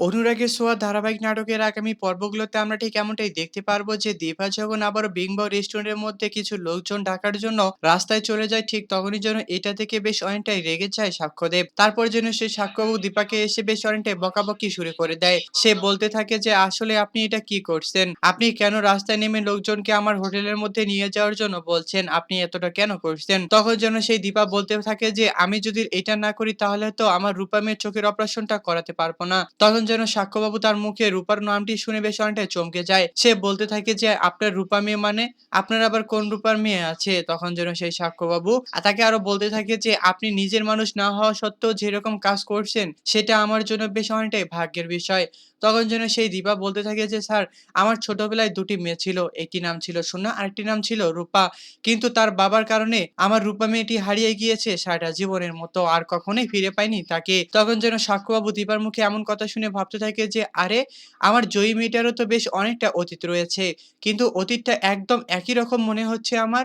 অনুরাগের ছোঁয়া ধারাবাহিক নাটকের আগামী পর্বগুলোতে আমরা ঠিক এমনটাই দেখতে পারব যে দীপা যখন আবারও বিংবাও রেস্টুরেন্টের মধ্যে কিছু লোকজন ডাকার জন্য রাস্তায় চলে যায়, ঠিক তখনই যেন এটা থেকে বেশ অনেকটাই রেগে যায় সাক্ষ্যদেব। তারপর যেন সে সাক্ষ্যবাবু দীপাকে এসে বেশ অনেকটাই বকাবকি শুরু করে দেয়। সে বলতে থাকে যে, আসলে আপনি এটা কি করছেন? আপনি কেন রাস্তায় নেমে লোকজনকে আমার হোটেলের মধ্যে নিয়ে যাওয়ার জন্য বলছেন? আপনি এতটা কেন করছেন? তখন যেন সেই দীপা বলতে থাকে যে, আমি যদি এটা না করি তাহলে তো আমার রূপা মেয়ের চোখের অপারেশনটা করাতে পারব না। তখন যেন সাক্ষ্যবাবু তার মুখে রূপার নামটি শুনে বেশ অনেকটাই চমকে যায়। সে বলতে থাকে যে, আপনার রূপা মেয়ে মানে? আপনার আবার কোন রূপার মেয়ে আছে? তখন যেন সেই সাক্ষ্যবাবু তাকে আরও বলতে থাকে যে, আপনি নিজের মানুষ না হওয়া সত্ত্বেও যেরকম কাজ করছেন, সেটা আমার জন্য বেশ অনেকটাই ভাগ্যের বিষয়। তখন যেন সেই দীপা বলতে থাকে যে, স্যার, আমার ছোটবেলায় দুটি মেয়ে ছিল। একটি নাম ছিল সোনা, আরেকটি নাম ছিল রূপা। কিন্তু তার বাবার কারণে আমার রূপা মেয়েটি হারিয়ে গিয়েছে সারাটা জীবনের মতো, আর কখনোই ফিরে পাইনি তাকে। তখন যেন সাক্ষ্যবাবু দীপার মুখে এমন কথা শুনে ভাবতে থাকে যে, আরে, আমার জয়ী মেয়েটারও তো বেশ অনেকটা অতীত রয়েছে। কিন্তু অতীতটা একদম একই রকম মনে হচ্ছে আমার।